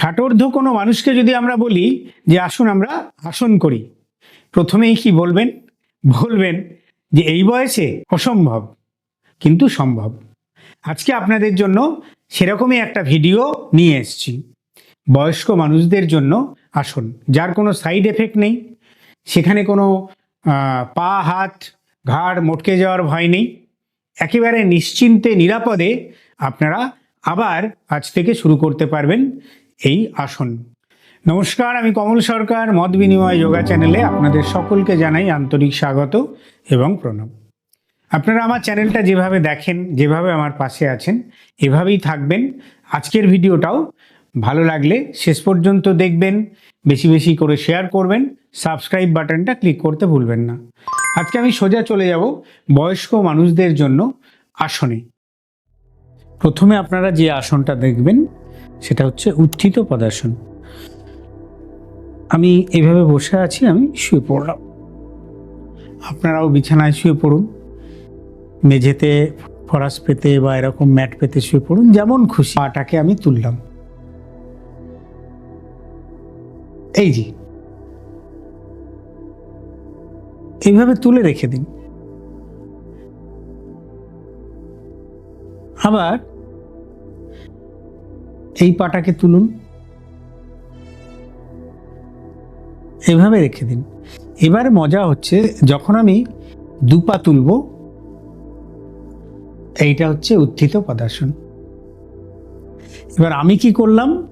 ষাটোর্ধ কোনো মানুষকে যদি আমরা বলি যে আসুন আমরা আসন করি, প্রথমেই কি বলবেন? বলবেন যে এই বয়সে অসম্ভব, কিন্তু সম্ভব। আজকে আপনাদের জন্য সেরকমই একটা ভিডিও নিয়ে এসেছি। বয়স্ক মানুষদের জন্য আসন, যার কোনো সাইড এফেক্ট নেই, সেখানে কোনো পা, হাত, ঘাড় মটকে যাওয়ার ভয় নেই। একেবারে নিশ্চিন্তে, নিরাপদে আপনারা আবার আজ থেকে শুরু করতে পারবেন। এই আসন। নমস্কার, আমি কমল সরকার, মত বিনিময় যোগা চ্যানেলে আপনাদের সকলকে জানাই আন্তরিক স্বাগত এবং প্রণাম। আপনারা আমার চ্যানেলটা যেভাবে দেখেন, যেভাবে আমার পাশে আছেন, এভাবেই থাকবেন। আজকের ভিডিওটাও ভালো লাগলে শেষ পর্যন্ত দেখবেন, বেশি বেশি করে শেয়ার করবেন, সাবস্ক্রাইব বাটনটা ক্লিক করতে ভুলবেন না। আজকে আমি সোজা চলে যাব বয়স্ক মানুষদের জন্য আসনে। প্রথমে আপনারা যে আসনটা দেখবেন সেটা হচ্ছে উত্থিত পদাসন আমি এভাবে বসে আছি, আমি শুয়ে পড়লাম। আপনারাও বিছানায় শুয়ে পড়ুন। মেঝেতে ফরাস পেতে বা এরকম ম্যাট পেতে শুয়ে পড়ুন, যেমন খুশি। পাটাকে আমি তুললাম। এই যে। এইভাবে তুলে রেখে দিন। আবার এই পাটাকে তুলুন। এভাবে রেখে দিন। এবার মজা হচ্ছে যখন আমি দুপা তুলব, এইটা হচ্ছে উত্থিত পদাসন এবার আমি কি করলাম?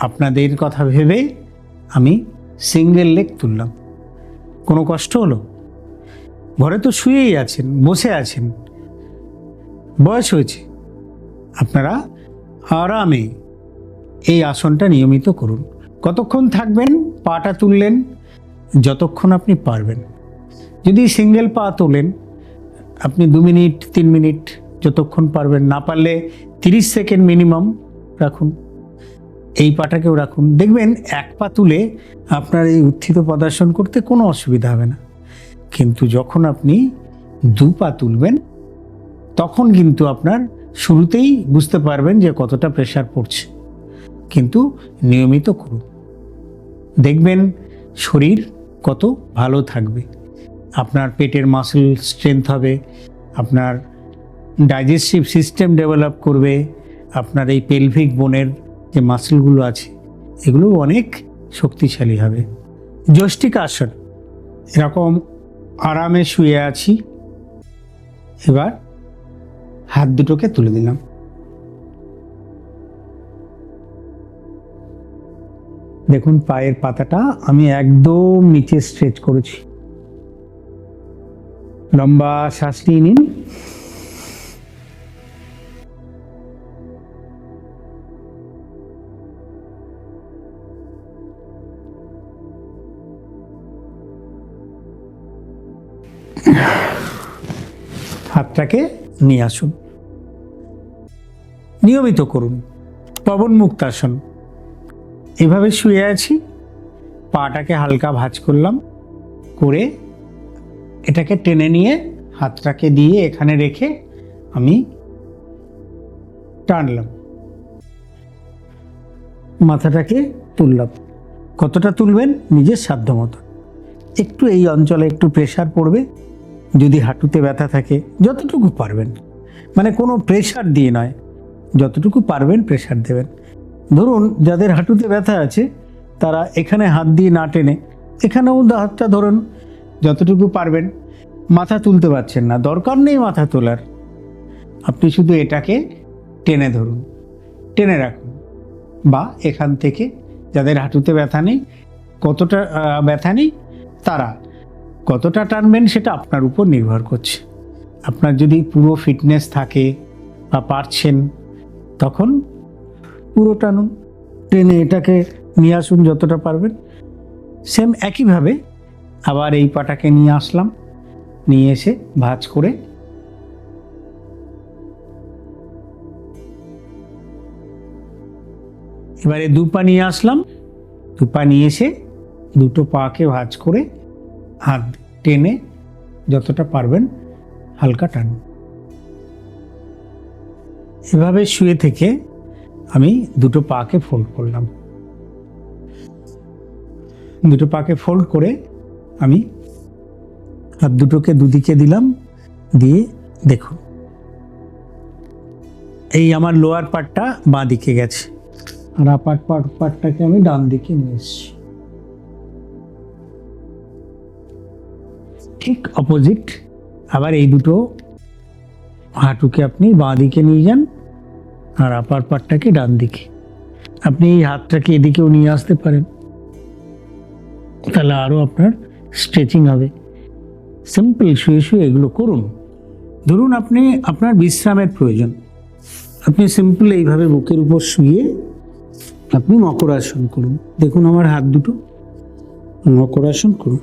আপনাদের কথা ভেবে আমি সিঙ্গেল লেগ তুললাম। কোনো কষ্ট হলো? ঘরে তো শুয়েই আছেন, বসে আছেন। বয়স হয়েছে। আপনারা আরামে এই আসনটা নিয়মিত করুন। কতক্ষণ থাকবেন? পাটা তুললেন। যতক্ষণ আপনি পারবেন। যদি সিঙ্গেল পা তোলেন, আপনি দু মিনিট, তিন মিনিট যতক্ষণ পারবেন না পারলে তিরিশ সেকেন্ড মিনিমাম রাখুন। এই পাটাকেও রাখুন। দেখবেন এক পা তুলে আপনার এই উত্থিত পদাসন করতে কোনো অসুবিধা হবে না। কিন্তু যখন আপনি দু পা তুলবেন, তখন কিন্তু আপনার শুরুতেই বুঝতে পারবেন যে কতটা প্রেশার পড়ছে। কিন্তু নিয়মিত করুন। দেখবেন শরীর কত ভালো থাকবে। আপনার পেটের মাসল স্ট্রেংথ হবে, আপনার ডাইজেস্টিভ সিস্টেম ডেভেলপ করবে, আপনার এই পেলভিক বোনের যে মাসলগুলো আছে এগুলো অনেক শক্তিশালী হবে। যষ্টিক আসন। এরকম আরামে শুয়ে আছি। এবার হাত দুটোকে তুলে দিলাম। দেখুন, পায়ের পাতাটা আমি একদম নিচে স্ট্রেচ করেছি। লম্বা শ্বাস নিয়ে নিন। হাতটাকে নিয়ে আসুন। নিয়মিত করুন। পবন মুক্তাসন এভাবে শুয়ে আছি। পাটাকে হালকা ভাঁজ করলাম। করে এটাকে টেনে নিয়ে হাতটাকে দিয়ে এখানে রেখে আমি টানলাম। মাথাটাকে তুললাম। কতটা তুলবেন? নিজের সাধ্য মতো একটু এই অঞ্চলে একটু প্রেশার পড়বে। যদি হাঁটুতে ব্যথা থাকে, যতটুকু পারবেন। মানে কোনো প্রেশার দিয়ে নয়, যতটুকু পারবেন প্রেশার দেবেন। ধরুন, যাদের হাঁটুতে ব্যথা আছে, তারা এখানে হাত দিয়ে না টেনে, এখানেও হাতটা ধরুন, যতটুকু পারবেন, মাথা তুলতে পারছেন না, দরকার নেই মাথা তোলার। আপনি শুধু এটাকে টেনে ধরুন, টেনে রাখুন। বা এখান থেকে যাদের হাঁটুতে ব্যথা নেই, কতটা ব্যথা নেই, তারা কতটা টানবেন সেটা আপনার উপর নির্ভর করছে। আপনার যদি পুরো ফিটনেস থাকে বা পারছেন, তখন পুরো টানুন। টেনে এটাকে নিয়ে আসুন যতটা পারবেন। সেম একইভাবে আবার এই পাটাকে নিয়ে আসলাম। নিয়ে এসে ভাজ করে এবারে দু পা নিয়ে আসলাম। দু পা নিয়ে এসে দুটো পাকে ভাজ করে হাত টেনে যতটা পারবেন হালকা টান। এভাবে শুয়ে থেকে আমি দুটো পাকে ফোল্ড করলাম। দুটো পাকে ফোল্ড করে আমি হাত দুটোকে দুদিকে দিলাম, দিয়ে দেখুন। এই আমার লোয়ার পার্টটা বাঁ দিকে গেছে। আর আপার পার্ট পার্টটাকে আমি ডান দিকে নিয়ে এসেছি। ঠিক অপোজিট আবার এই দুটো হাঁটুকে আপনি বাঁ দিকে নিয়ে যান আর আপার পার্টটাকে ডান দিকে। আপনি এই হাতটাকে এদিকেও নিয়ে আসতে পারেন। তাহলে আরও আপনার স্ট্রেচিং হবে। সিম্পল শুয়ে শুয়ে এগুলো করুন। ধরুন আপনি আপনার বিশ্রামের প্রয়োজন। আপনি সিম্পল এইভাবে বুকের উপর শুয়ে আপনি মকরাসন করুন। দেখুন আমার হাত দুটো। মকরাসন করুন।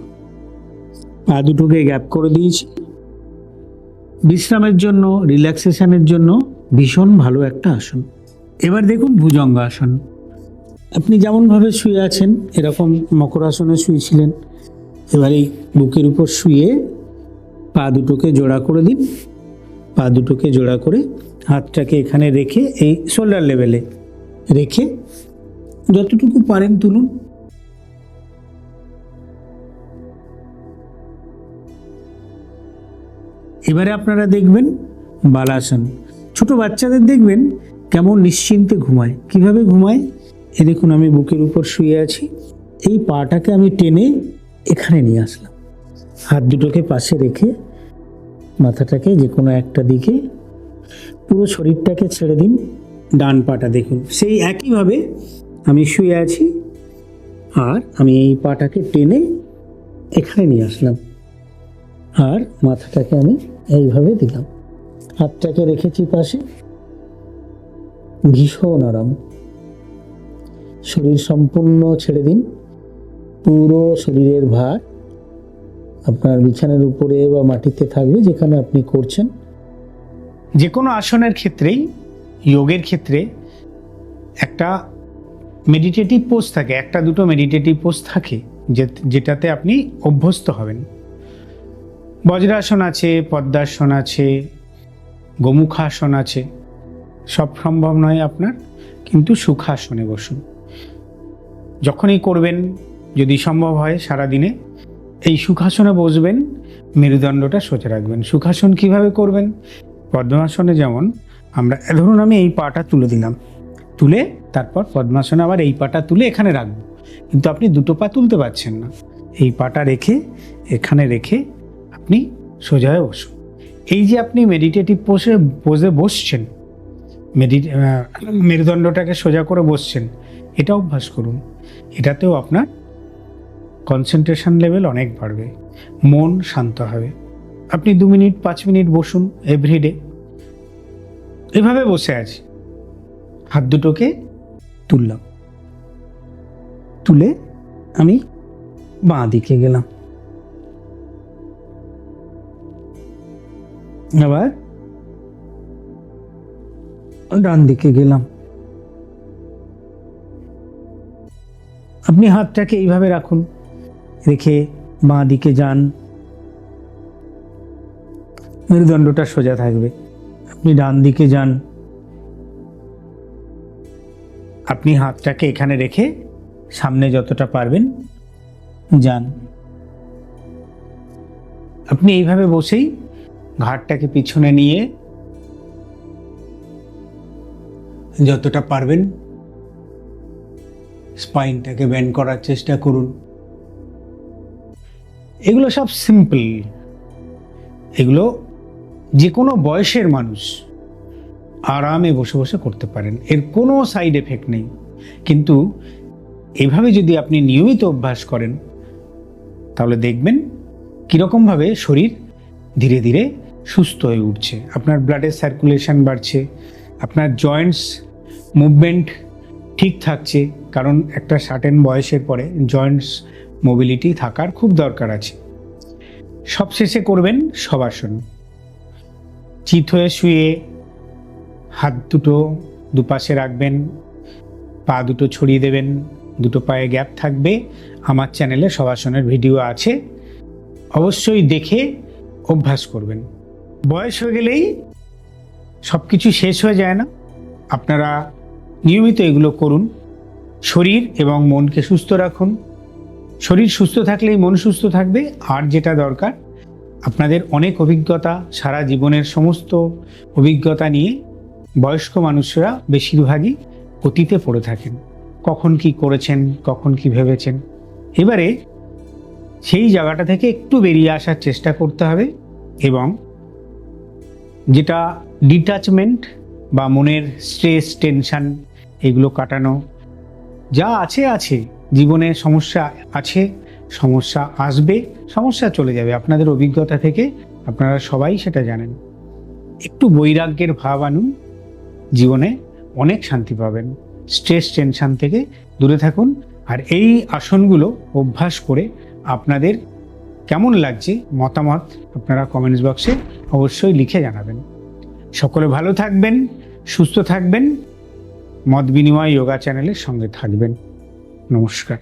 পা দুটোকে গ্যাপ করে দিয়েছি। বিশ্রামের জন্য, রিল্যাক্সেশনের জন্য ভীষণ ভালো একটা আসন। এবার দেখুন ভুজঙ্গ আসন। আপনি যেমনভাবে শুয়ে আছেন, এরকম মকরাসনে শুয়েছিলেন। এবার এই বুকের উপর শুয়ে পা দুটোকে জোড়া করে দিন। পা দুটোকে জোড়া করে হাতটাকে এখানে রেখে, এই শোল্ডার লেভেলে রেখে যতটুকু পারেন তুলুন। এবারে আপনারা দেখবেন, বালাসন। ছোট বাচ্চাদের দেখবেন কেমন নিশ্চিন্তে ঘুমায়। কীভাবে ঘুমায়? এ দেখুন, আমি বুকের উপর শুয়ে আছি। এই পাটাকে আমি টেনে এখানে নিয়ে আসলাম। হাত দুটোকে পাশে রেখে মাথাটাকে যে কোনো একটা দিকে পুরো শরীরটাকে ছেড়ে দিন। ডান পাটা দেখুন, সেই একইভাবে আমি শুয়ে আছি আর আমি এই পাটাকে টেনে এখানে নিয়ে আসলাম। আর মাথাটাকে আমি এইভাবে দিলাম। হাতটাকে রেখেছি পাশে। ভীষণ আরাম। শরীর সম্পূর্ণ ছেড়ে দিন। পুরো শরীরের ভার আপনার বিছানার উপরে বা মাটিতে থাকবে, যেখানে আপনি করছেন। যে কোনো আসনের ক্ষেত্রেই, যোগের ক্ষেত্রে একটা মেডিটেটিভ পোস্ট থাকে। একটা দুটো মেডিটেটিভ পোস্ট থাকে যেটাতে আপনি অভ্যস্ত হবেন। বজ্রাসন আছে, পদ্মাসন আছে, গোমুখাসন আছে। সব সম্ভব নয় আপনার, কিন্তু সুখাসনে বসুন। যখনই করবেন, যদি সম্ভব হয় সারা দিনে এই সুখাসনে বসবেন, মেরুদণ্ডটা সোজা রাখবেন। সুখাসন কীভাবে করবেন? পদ্মাসনে যেমন, আমরা ধরুন আমি এই পাটা তুলে দিলাম। তুলে, তারপর পদ্মাসনে আবার এই পাটা তুলে এখানে রাখব। কিন্তু আপনি দুটো পা তুলতে পারছেন না। এই পাটা রেখে, এখানে রেখে আপনি সোজা হয়ে বসুন। এই যে আপনি মেডিটেটিভ পোজে পোজে বসছেন মেডি মেরুদণ্ডটাকে সোজা করে বসছেন, এটা অভ্যাস করুন। এটাতেও আপনার কনসেন্ট্রেশন লেভেল অনেক বাড়বে, মন শান্ত হবে। আপনি দু মিনিট, পাঁচ মিনিট বসুন এভরিডে এভাবে বসে আছি। হাত দুটোকে তুললাম। তুলে আমি বাঁ দিকে গেলাম। আবার ডান দিকে গেলাম। আপনি হাতটাকে এইভাবে রাখুন, রেখে বাঁ দিকে যান। মেরুদণ্ডটা সোজা থাকবে। আপনি ডান দিকে যান। আপনি হাতটাকে এখানে রেখে সামনে যতটা পারবেন যান। আপনি এইভাবে বসেই ঘাটটাকে পিছনে নিয়ে যতটা পারবেন স্পাইনটাকে ব্যান্ড করার চেষ্টা করুন। এগুলো সব সিম্পল। এগুলো যে কোনো বয়সের মানুষ আরামে বসে বসে করতে পারেন। এর কোনো সাইড এফেক্ট নেই। কিন্তু এভাবে যদি আপনি নিয়মিত অভ্যাস করেন, তাহলে দেখবেন কীরকমভাবে শরীর ধীরে ধীরে সুস্থ হয়ে উঠছে। আপনার ব্লাডের সার্কুলেশন বাড়ছে, আপনার জয়েন্টস মুভমেন্ট ঠিক থাকছে, কারণ একটা সার্টেন বয়সের পরে জয়েন্টস মোবিলিটি থাকার খুব দরকার আছে। সবশেষে করবেন সবাসন চিত হয়ে শুয়ে হাত দুটো দুপাশে রাখবেন, পা দুটো ছড়িয়ে দেবেন, দুটো পায়ে গ্যাপ থাকবে। আমার চ্যানেলে সবাসনের ভিডিও আছে। অবশ্যই দেখে অভ্যাস করবেন। বয়স হয়ে গেলেই সব কিছু শেষ হয়ে যায় না। আপনারা নিয়মিত এগুলো করুন। শরীর এবং মনকে সুস্থ রাখুন। শরীর সুস্থ থাকলেই মন সুস্থ থাকবে, আর যেটা দরকার, আপনাদের অনেক অভিজ্ঞতা, সারা জীবনের সমস্ত অভিজ্ঞতা নিয়ে বয়স্ক মানুষরা বেশিরভাগই অতীতে পড়ে থাকেন। কখন কি করেছেন, কখন কি ভেবেছেন? এবারে সেই জায়গাটা থেকে একটু বেরিয়ে আসার চেষ্টা করতে হবে এবং যেটা ডিটাচমেন্ট বা মনের স্ট্রেস টেনশান এগুলো কাটানো। যা আছে আছে। জীবনে সমস্যা আছে, সমস্যা আসবে, সমস্যা চলে যাবে। আপনাদের অভিজ্ঞতা থেকে আপনারা সবাই সেটা জানেন। একটু বৈরাগ্যের ভাব আনুন। জীবনে অনেক শান্তি পাবেন। স্ট্রেস টেনশন থেকে দূরে থাকুন। আর এই আসনগুলো অভ্যাস করে আপনাদের কেমন লাগছে মতামত আপনারা কমেন্টস বক্সে অবশ্যই লিখে জানাবেন। সকলে ভালো থাকবেন, সুস্থ থাকবেন, মত বিনিময় যোগা চ্যানেলের সঙ্গে থাকবেন। নমস্কার।